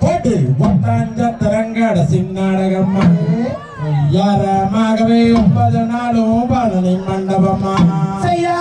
போட்டு ஒட்டாஞ்சத்திரங்கட சின்னாடகம்மா யாரமாகவே ஒன்பது நாளும் பழனி மண்டபமா செய்யா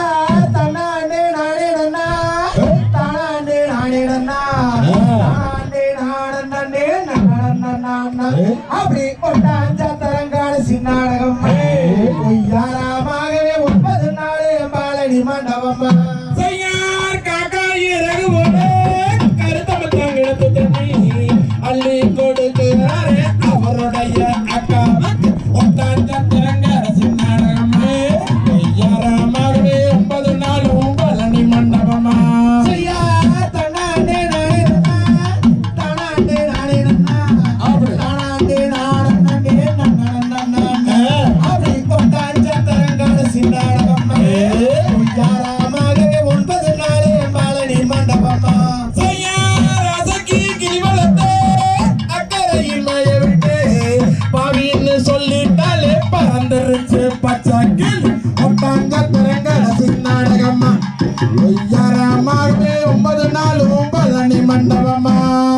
ஒய்யாரமாகவே ஒன்பது நாளும் பழனி மண்டபமா?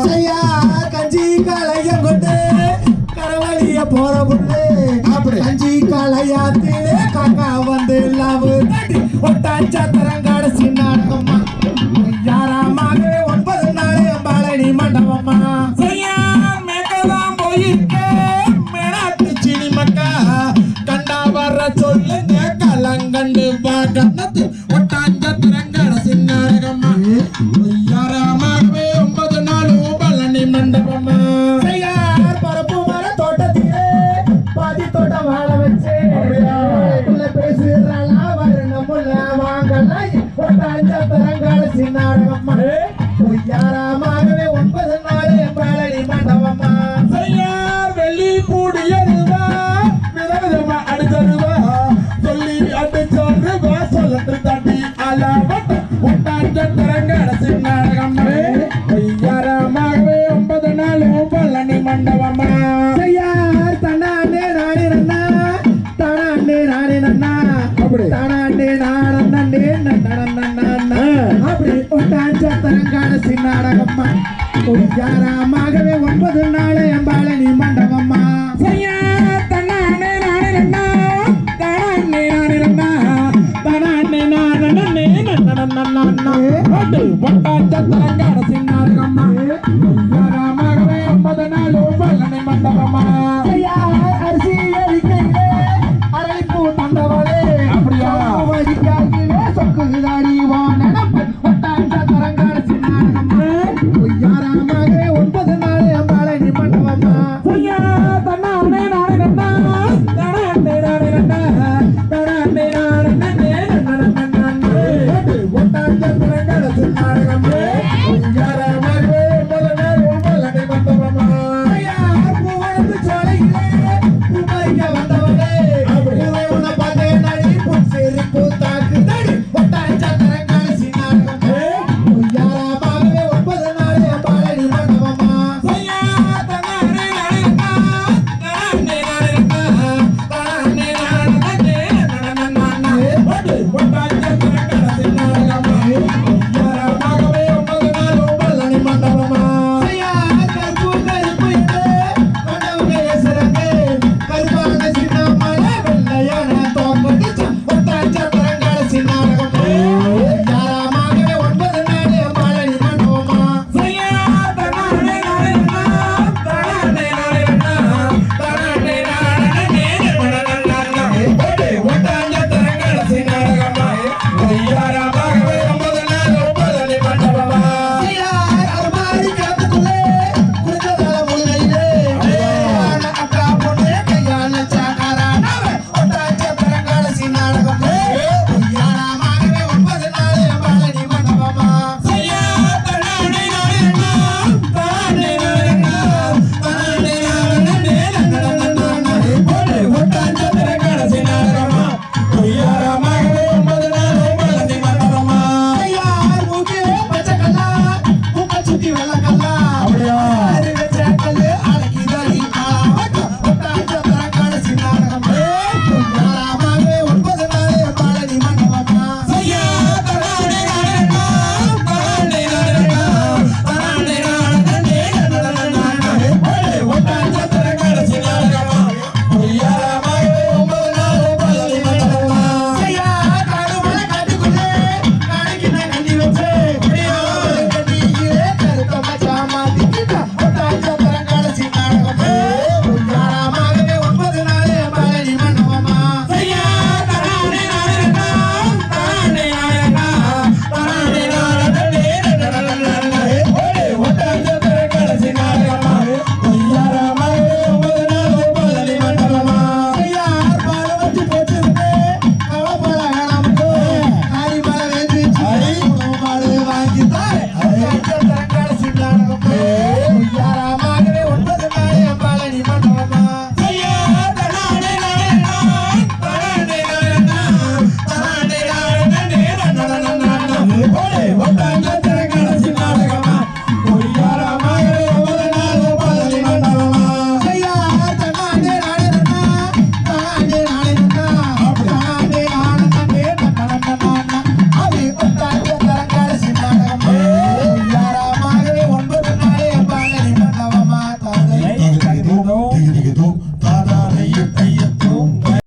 செய்யா கஞ்சி காளையம் கொண்டு கரவழிய போற புள்ளே. அப்படி. கஞ்சி காளையாத்திலே காக்கா வந்து லவ். ஒட்டாச்ச தரங்காட சின்னாடகம்மா யாராமாகவே பழனி மண்டபமா செய்யார் பரப்பு மர தோட்டத்திலே பாதி தோட்டம் வாழ வச்சு பேசுறாளா வரணுமுள்ள வாங்கலாம் ஒட்டாஞ்ச தரங்கால சின்னாடகம்மா பொய்யாராமாகவே ஒன்பது நாள் பாலடி மண்டபம்மா செய்யார் வெள்ளி பூடியருவா விதவிதமா அடிச்சருவா சொல்லி அடிச்சருவா சொல்லட்டு தட்டி அலவட்ட அப்படி. தானாண்டே அப்படி ஒட்டாஞ்ச தரங்கான சின்னாடகம்மா. Gracias Yeah.